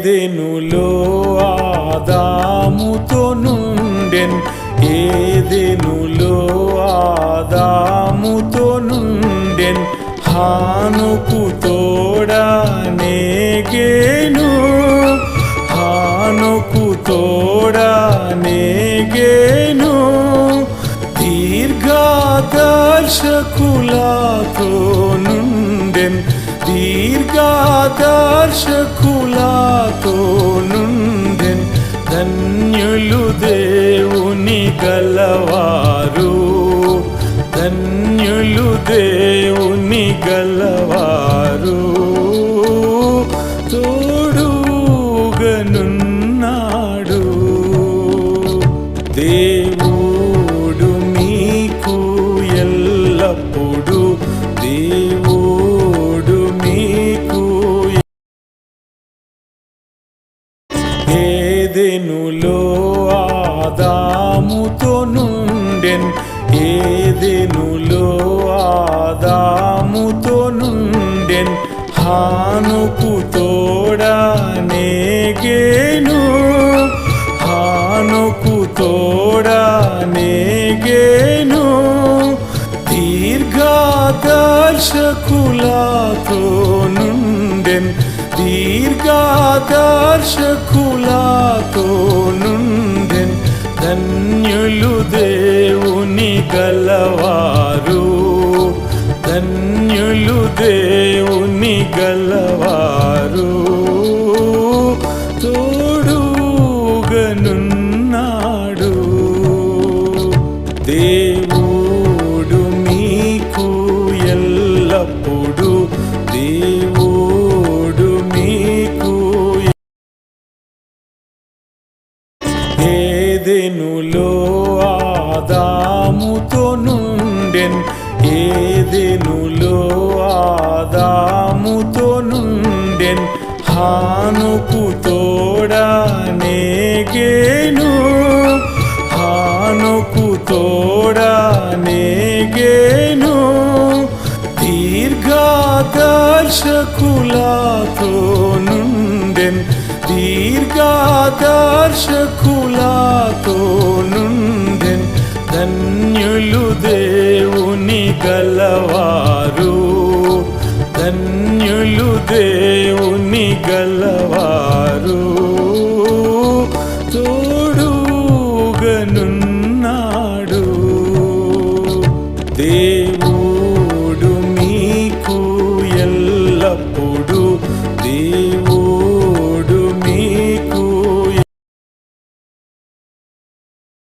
ఏదెనులో ఆదాముతో నుండెన్? ఏదెనులో ఆదాముతో నుండెన్? హానుకు తోడా నేగేను. హానుకు తోడా నేగేను. దీర్ఘదర్శకులతో నుండెన్ దీర్ఘాదర్శకులాతో నుండెన్ ధన్యులు దేవుని గలవారు. ధన్యులు దేవుని గలవారు. ఏదెనులో ఆదాముతో నుండెన్? ఏదెనులో ఆదాముతో నుండెన్? హానుకు తోడా నేగేను. హానుకు తోడా నేగేను. దీర్ఘాదర్శకులతో నుండెన్? దీర్ఘాదర్శకు దీర్ఘదర్శకులతో నుండెన్ ధన్యులు దేవుని గలవారు. ధన్యులు దేవుని గలవారు. తోడుగనున్నాడు. దేవుడు మీకు ఎల్లప్పుడు దేవుడు ఏదెనులో ఆదాముతో నుండెన్? ఏదెనులో ఆదాముతో నుండెన్? హానుకు తోడా నేగేను. హానుకు తోడా నేగేను. దీర్ఘదర్శకులతో నుండెన్? దీర్ఘాదర్శకులా నుండెన్ ధన్యులు దేవుని గలవారు. ధన్యులు దేవుని గలవారు. తోడుగనున్నాడు. దేవు